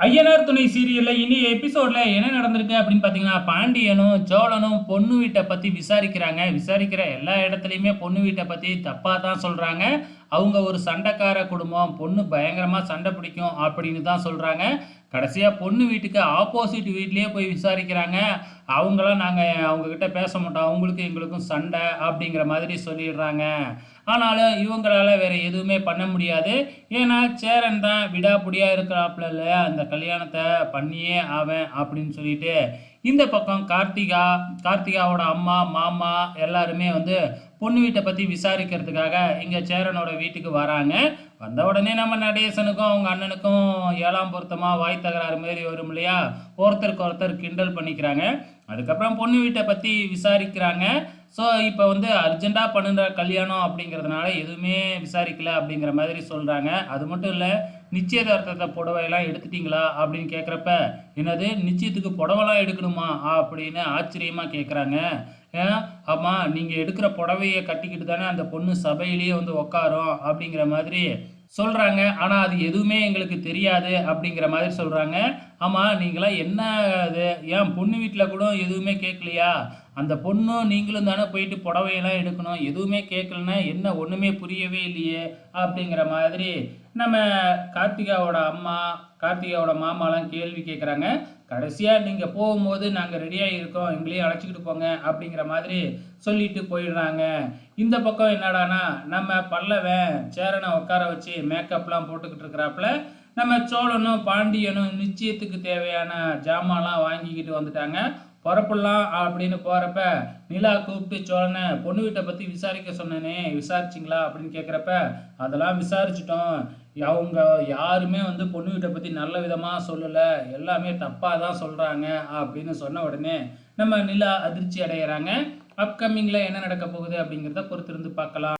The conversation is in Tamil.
ஐயனார் துணை சீரியலில் இனி எபிசோடில் என்ன நடந்திருக்கு அப்படின்னு பார்த்தீங்கன்னா பாண்டியனும் சோழனும் பொண்ணு வீட்டை பற்றி விசாரிக்கிறாங்க. விசாரிக்கிற எல்லா இடத்துலையுமே பொண்ணு வீட்டை பற்றி தப்பாக தான் சொல்கிறாங்க அவங்க ஒரு சண்டைக்கார குடும்பம் பொண்ணு பயங்கரமாக சண்டை பிடிக்கும் அப்படின்னு தான் சொல்கிறாங்க கடைசியாக பொண்ணு வீட்டுக்கு ஆப்போசிட் வீட்லேயே போய் விசாரிக்கிறாங்க. அவங்களாம் நாங்கள் அவங்கக்கிட்ட பேச மாட்டோம். அவங்களுக்கும் எங்களுக்கும் சண்டை அப்படிங்கிற மாதிரி சொல்லிடுறாங்க. ஆனாலும் இவங்களால வேறு எதுவுமே பண்ண முடியாது. ஏன்னா சேரன் தான் விடாப்பிடியாக இருக்கிறாப்புல இல்லையா? அந்த கல்யாணத்தை பண்ணியே ஆவேன் அப்படின்னு சொல்லிட்டு இந்த பக்கம் கார்த்திகா கார்த்திகாவோட அம்மா மாமா எல்லாருமே வந்து பொண்ணு வீட்டை பற்றி விசாரிக்கிறதுக்காக இங்கே சேரனோட வீட்டுக்கு வராங்க. வந்த உடனே நம்ம நடேசனுக்கும் அவங்க அண்ணனுக்கும் ஏழாம் பொருத்தமாக வாய் தகராறு மாரி வரும் இல்லையா? ஒருத்தருக்கு ஒருத்தர் கிண்டல் பண்ணிக்கிறாங்க. அதுக்கப்புறம் பொண்ணு வீட்டை பற்றி விசாரிக்கிறாங்க. ஸோ இப்போ வந்து அர்ஜெண்ட்டாக பண்ணுற கல்யாணம் அப்படிங்கிறதுனால எதுவுமே விசாரிக்கல அப்படிங்கிற மாதிரி சொல்கிறாங்க அது மட்டும் இல்லை நிச்சயதார்த்தத்தை புடவையெல்லாம் எடுத்துட்டீங்களா அப்படின்னு கேட்குறப்ப என்னது நிச்சயத்துக்கு புடவைலாம் எடுக்கணுமா அப்படின்னு ஆச்சரியமாக கேட்குறாங்க ஏன் ஆமாம் நீங்கள் எடுக்கிற புடவையை கட்டிக்கிட்டு தானே அந்த பொண்ணு சபையிலேயே வந்து உக்காரும் அப்படிங்கிற மாதிரி சொல்கிறாங்க ஆனால் அது எதுவுமே எங்களுக்கு தெரியாது அப்படிங்கிற மாதிரி சொல்கிறாங்க ஆமாம் நீங்களாம் என்ன அது? ஏன் பொண்ணு வீட்டில் கூட எதுவுமே கேட்கலையா அந்த பொண்ணும் நீங்களும் தானே போயிட்டு புடவையெல்லாம் எடுக்கணும் எதுவுமே கேட்கலன்னா என்ன ஒன்றுமே புரியவே இல்லையே அப்படிங்கிற மாதிரி நம்ம கார்த்திகாவோட அம்மா கார்த்திகாவோட மாமாலாம் கேள்வி கேட்குறாங்க. கடைசியாக நீங்கள் போகும்போது நாங்கள் ரெடியாக இருக்கோம் எங்களையும் அழைச்சிக்கிட்டு போங்க அப்படிங்கிற மாதிரி சொல்லிட்டு போயிடுறாங்க. இந்த பக்கம் என்னடானா நம்ம பல்லவன் சேரனை உட்கார வச்சு மேக்கப்லாம் போட்டுக்கிட்டு இருக்கிறாப்புல நம்ம சோழனும் பாண்டியனும் நிச்சயத்துக்கு தேவையான ஜாமான்லாம் வாங்கிக்கிட்டு வந்துட்டாங்க. புறப்படலாம் அப்படின்னு போகிறப்ப நிலா கூப்பிட்டு சோழனை பொண்ணு வீட்டை பற்றி விசாரிக்க சொன்னேனே விசாரிச்சிங்களா அப்படின்னு கேட்குறப்ப அதெல்லாம் விசாரிச்சிட்டோம். அவங்க யாருமே வந்து பொண்ணு வீட்டை பற்றி நல்ல விதமாக சொல்லலை. எல்லாமே தப்பாக தான் சொல்கிறாங்க அப்படின்னு சொன்ன உடனே நம்ம நிலா அதிர்ச்சி அடைகிறாங்க அப்கமிங்கில் என்ன நடக்க போகுது அப்படிங்கிறத பொறுத்திருந்து பார்க்கலாம்.